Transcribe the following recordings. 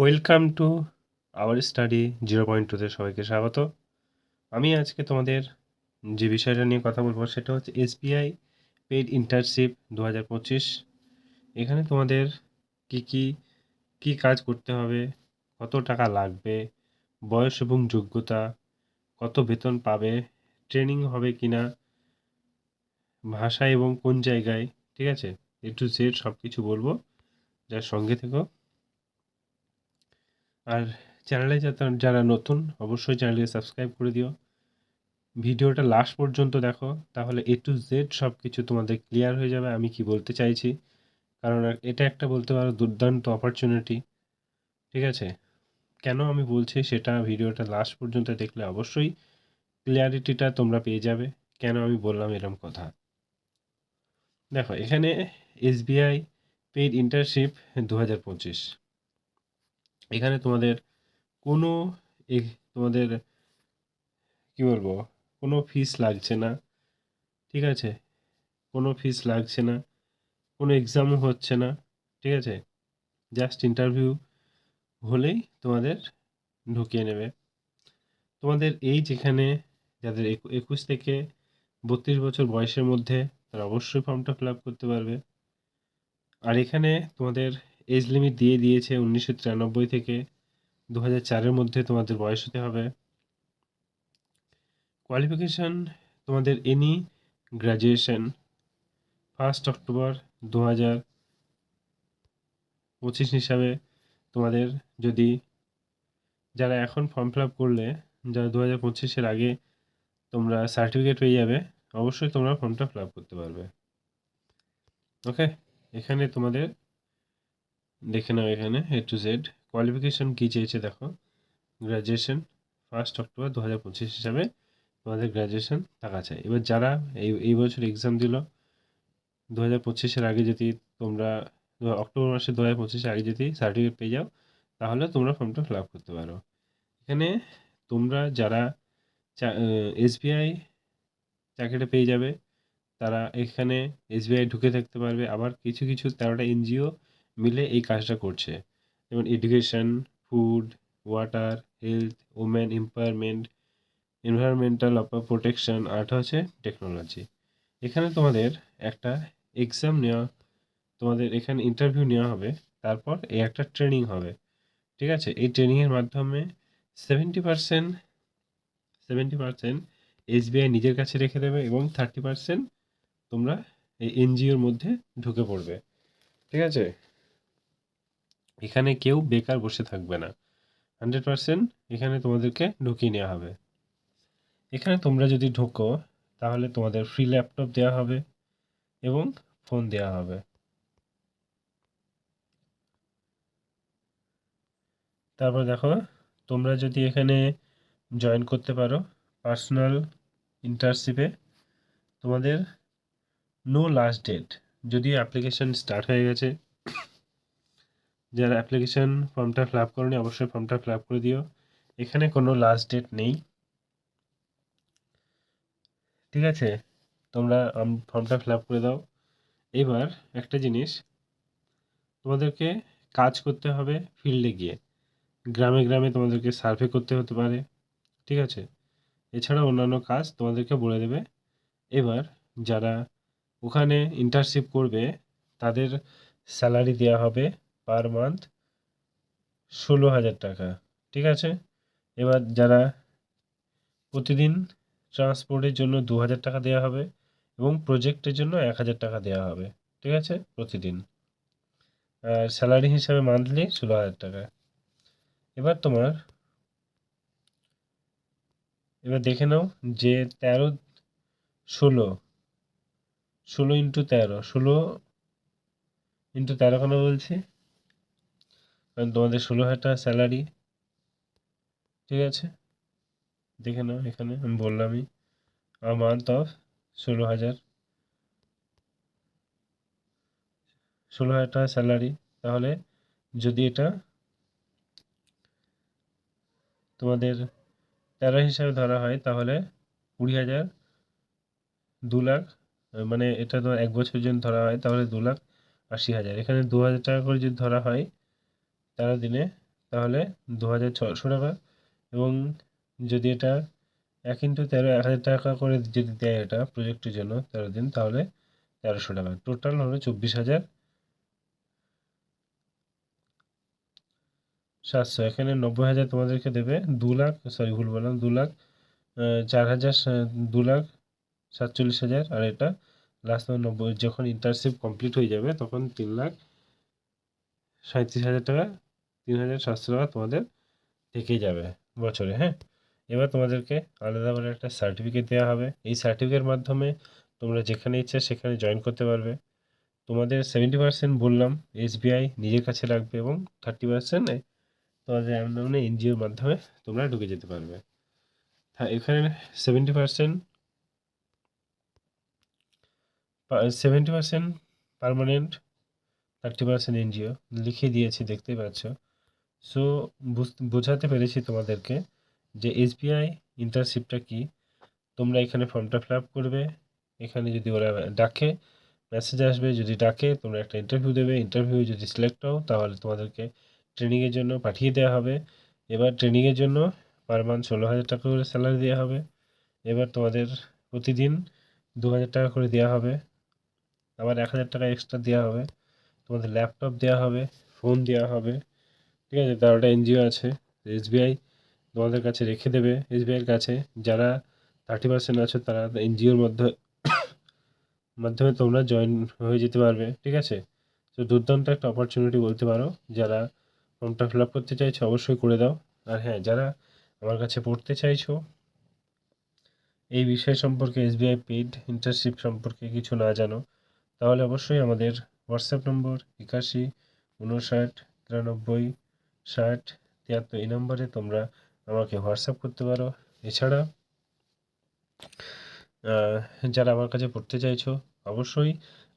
Welcome to our study zero point টুতে সবাইকে স্বাগত। আমি আজকে তোমাদের যে বিষয়টা নিয়ে কথা বলব সেটা হচ্ছে এসবিআই পেইড ইন্টার্নশিপ দু হাজার পঁচিশ। এখানে তোমাদের কি কি কি কাজ করতে হবে, কত টাকা লাগবে, বয়স এবং যোগ্যতা, কত বেতন পাবে, ট্রেনিং হবে কি না ভাষা এবং কোন জায়গায়, ঠিক আছে? এ টু জেড সব কিছু বলব। যার সঙ্গে থেকো আর চ্যানেলে যারা নতুন, অবশ্যই চ্যানেলকে সাবস্ক্রাইব করে দিও। ভিডিওটা লাস্ট পর্যন্ত দেখো, তাহলে এ টু জেড সব কিছু তোমাদের ক্লিয়ার হয়ে যাবে, আমি কি বলতে চাইছি। কারণ এটা একটা বলতে পারো দুর্দান্ত অপরচুনিটি ঠিক আছে? কেন আমি বলছি সেটা ভিডিওটা লাস্ট পর্যন্ত দেখলে অবশ্যই ক্লিয়ারিটিটা তোমরা পেয়ে যাবে, কেন আমি বললাম এরম কথা। দেখো, এখানে এসবিআই পেইড ইন্টার্নশিপ দু হাজার পঁচিশ। এখানে তোমাদের কোনো তোমাদের, কি বলব, কোনো ফিস লাগছে না, ঠিক আছে? কোনো ফিস লাগছে না, কোনো এক্সামও হচ্ছে না, ঠিক আছে? জাস্ট ইন্টারভিউ হলেই তোমাদের ঢুকিয়ে নেবে। তোমাদের এই যেখানে যাদের একুশ থেকে বত্রিশ বছর বয়সের মধ্যে, তারা অবশ্যই ফর্মটা ফিল আপ করতে পারবে। আর এখানে তোমাদের এজ লিমিট দিয়ে দিয়েছে উনিশশো তিরানব্বই থেকে দু হাজার চারের মধ্যে তোমাদের বয়স হতে হবে। কোয়ালিফিকেশান তোমাদের এনি গ্র্যাজুয়েশন ফার্স্ট অক্টোবর দু হাজার পঁচিশ হিসাবে তোমাদের যদি যারা এখন ফর্ম ফিল আপ করলে, যারা দু হাজার পঁচিশের আগে তোমরা সার্টিফিকেট পেয়ে যাবে, অবশ্যই তোমরা ফর্মটা ফিল আপ করতে পারবে। ওকে এখানে তোমাদের দেখে নাও এখানে এ টু জেড কোয়ালিফিকেশন কী চেয়েছে দেখো? গ্র্যাজুয়েশন ফার্স্ট অক্টোবর দু হাজার পঁচিশ হিসাবে তোমাদের গ্র্যাজুয়েশন থাকা চাই। এবার যারা এই এই বছর এক্সাম দিল দু হাজার পঁচিশের আগে যদি তোমরা অক্টোবর মাসে দু হাজার পঁচিশের আগে যদি সার্টিফিকেট পেয়ে যাও, তাহলে তোমরা ফর্মটা ফিল আপ করতে পারো। এখানে তোমরা যারা এসবিআই চাকরিটা পেয়ে যাবে, তারা এখানে এসবিআই ঢুকে থাকতে পারবে। আবার কিছু কিছু তেরোটা এনজিও মিলে এই কাজটা করছে। যেমন education food water health women empowerment environmental protection art হচ্ছে টেকনোলজি এখানে তোমাদের একটা এক্সাম নেওয়া, তোমাদের এখানে ইন্টারভিউ নেওয়া হবে, তারপর এই একটা ট্রেনিং হবে। ঠিক আছে? এই ট্রেনিংয়ের মাধ্যমে seventy percent seventy percent SBI নিজের কাছে রেখে দেবে এবং থার্টি পারসেন্ট তোমরা এই এনজিওর মধ্যে ঢুকে পড়বে। ঠিক আছে? এখানে কেউ বেকার বসে থাকবে না। হান্ড্রেড পারসেন্ট এখানে তোমাদেরকে ঢুকিয়ে নেওয়া হবে। এখানে তোমরা যদি ঢোকো, তাহলে তোমাদের ফ্রি ল্যাপটপ দেওয়া হবে এবং ফোন দেওয়া হবে। তারপর দেখো, তোমরা যদি এখানে জয়েন করতে পারো পার্সোনাল ইন্টার্নশিপে তোমাদের নো লাস্ট ডেট যদিও অ্যাপ্লিকেশন স্টার্ট হয়ে গেছে যারা অ্যাপ্লিকেশন ফর্মটা ফিল আপ করেনি, অবশ্যই ফর্মটা ফিল আপ করে দিও। এখানে কোনো লাস্ট ডেট নেই। ঠিক আছে? তোমরা ফর্মটা ফিল আপ করে দাও। এবার একটা জিনিস, তোমাদেরকে কাজ করতে হবে ফিল্ডে গিয়ে। গ্রামে গ্রামে তোমাদেরকে সার্ভে করতে হতে পারে। ঠিক আছে? এছাড়া অন্যান্য কাজ তোমাদেরকে বলে দেবে। এবার যারা ওখানে ইন্টার্নশিপ করবে, তাদের স্যালারি দেওয়া হবে। পার মান্থ ষোলো হাজার টাকা, ঠিক আছে? এবার যারা প্রতিদিন ট্রান্সপোর্টের জন্য দু হাজার টাকা দেওয়া হবে এবং প্রজেক্টের জন্য এক হাজার টাকা দেওয়া হবে, ঠিক আছে? প্রতিদিন। আর স্যালারি হিসাবে মান্থলি ষোলো হাজার টাকা। এবার তোমার, এবার দেখে নাও যে তেরো, ষোলো ষোলো ইন্টু তেরো, ষোলো ইন্টু তেরো কেন বলছি? তোমাদের ষোলো হাজার টাকা স্যালারি ঠিক আছে? দেখে নাও, এখানে আমি বললামই মান্থ অফ ষোলো হাজার ষোলো হাজার টাকা স্যালারি তাহলে যদি এটা তোমাদের তেরো হিসাবে ধরা হয়, তাহলে কুড়ি হাজার দু লাখ মানে এটা তো এক বছরের জন্য ধরা হয়, তাহলে দু লাখ আশি হাজার। এখানে দু হাজার টাকা করে যদি ধরা হয় তেরো দিনে তাহলে দু হাজার ছশো টাকা। এবং যদি এটা এক ইন্টু তেরো, এক হাজার টাকা করে যদি দেয় এটা প্রজেক্টের জন্য তেরো দিন তাহলে তেরোশো টাকা। টোটাল হবে চব্বিশ হাজার সাতশো। এখানে নব্বই হাজার তোমাদেরকে দেবে দু লাখ সরি ভুল বললাম, দু লাখ চার হাজার, দু লাখ সাতচল্লিশ হাজার। আর এটা লাস্ট নব্বই, যখন ইন্টার্নশিপ কমপ্লিট হয়ে যাবে তখন তিন লাখ সাঁত্রিশ হাজার টাকা তিন হাজার সাতশো টাকা তোমাদের থেকে যাবে বছরে হ্যাঁ? এবার তোমাদেরকে আলাদা করে একটা সার্টিফিকেট দেওয়া হবে। এই সার্টিফিকেটের মাধ্যমে তোমরা যেখানে ইচ্ছা সেখানে জয়েন করতে পারবে। তোমাদের সেভেন্টি পার্সেন্ট বললাম এসবিআই নিজের কাছে রাখবে এবং থার্টি পার্সেন্ট তোমাদের এমন এনজিওর মাধ্যমে তোমরা ঢুকে যেতে পারবে। এখানে seventy percent seventy percent permanent thirty percent NGO লিখিয়ে দিয়েছি, দেখতেই পাচ্ছ। সো বোঝাতে পেরেছি তোমাদেরকে যে এসবিআই ইন্টার্নশিপটা কি। তোমরা এখানে ফর্মটা ফিল আপ করবে। এখানে যদি ওরা ডাকে মেসেজ আসবে, যদি ডাকে, তোমরা একটা ইন্টারভিউ দেবে। ইন্টারভিউ যদি সিলেক্ট হও, তাহলে তোমাদেরকে ট্রেনিংয়ের জন্য পাঠিয়ে দেওয়া হবে। এবার ট্রেনিংয়ের জন্য পার মান্থ ষোলো হাজার টাকা করে স্যালারি দেওয়া হবে। এবার তোমাদের প্রতিদিন দু হাজার টাকা করে দেওয়া হবে। আবার এক হাজার টাকা এক্সট্রা দেওয়া হবে। তোমাদের ল্যাপটপ দেওয়া হবে ফোন দেওয়া হবে। ঠিক আছে? তেরোটা এনজিও আছে এসবিআই তোমাদের কাছে রেখে দেবে। এসবিআইয়ের কাছে যারা থার্টি পার্সেন্ট আছো, তারা এনজিওর মধ্যে, মাধ্যমে তোমরা জয়েন হয়ে যেতে পারবে, ঠিক আছে? তো দুর্দান্ত একটা অপরচুনিটি বলতে পারো। যারা ফর্মটা ফিল আপ করতে চাইছো, অবশ্যই করে দাও। আর হ্যাঁ যারা আমার কাছে পড়তে চাইছো, এই বিষয় সম্পর্কে এসবিআই পেইড ইন্টার্নশিপ সম্পর্কে কিছু না জানো, তাহলে অবশ্যই আমাদের হোয়াটসঅ্যাপ নম্বর একাশি, উনষাট, তিরানব্বই ষাট, তিয়াত্তর, এই নম্বরে তোমরা আমাকে হোয়াটসঅ্যাপ করতে পারো। এছাড়া যারা আমার কাছে পড়তে চাইছো, অবশ্যই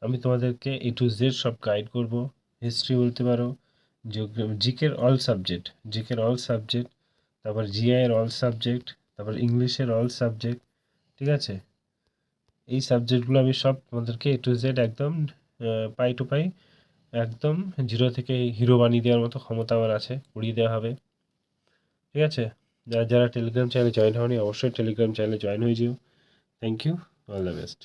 আমি তোমাদেরকে এ টু জেড সব গাইড করব। হিস্ট্রি বলতে পারো জিকের অল সাবজেক্ট জিকের অল সাবজেক্ট তারপর জিআইয়ের অল সাবজেক্ট তারপর ইংলিশের অল সাবজেক্ট ঠিক আছে? এই সাবজেক্টগুলো আমি সব তোমাদেরকে এ টু জেড একদম পাই টু পাই একদম জিরো থেকে হিরো বানিয়ে দেওয়ার মতো ক্ষমতা আমার আছে, উড়িয়ে দেওয়া হবে। ঠিক আছে? যারা যারা টেলিগ্রাম চ্যানেলে জয়েন হয়নি অবশ্যই টেলিগ্রাম চ্যানেলে জয়েন হয়ে যেও। Thank you all the best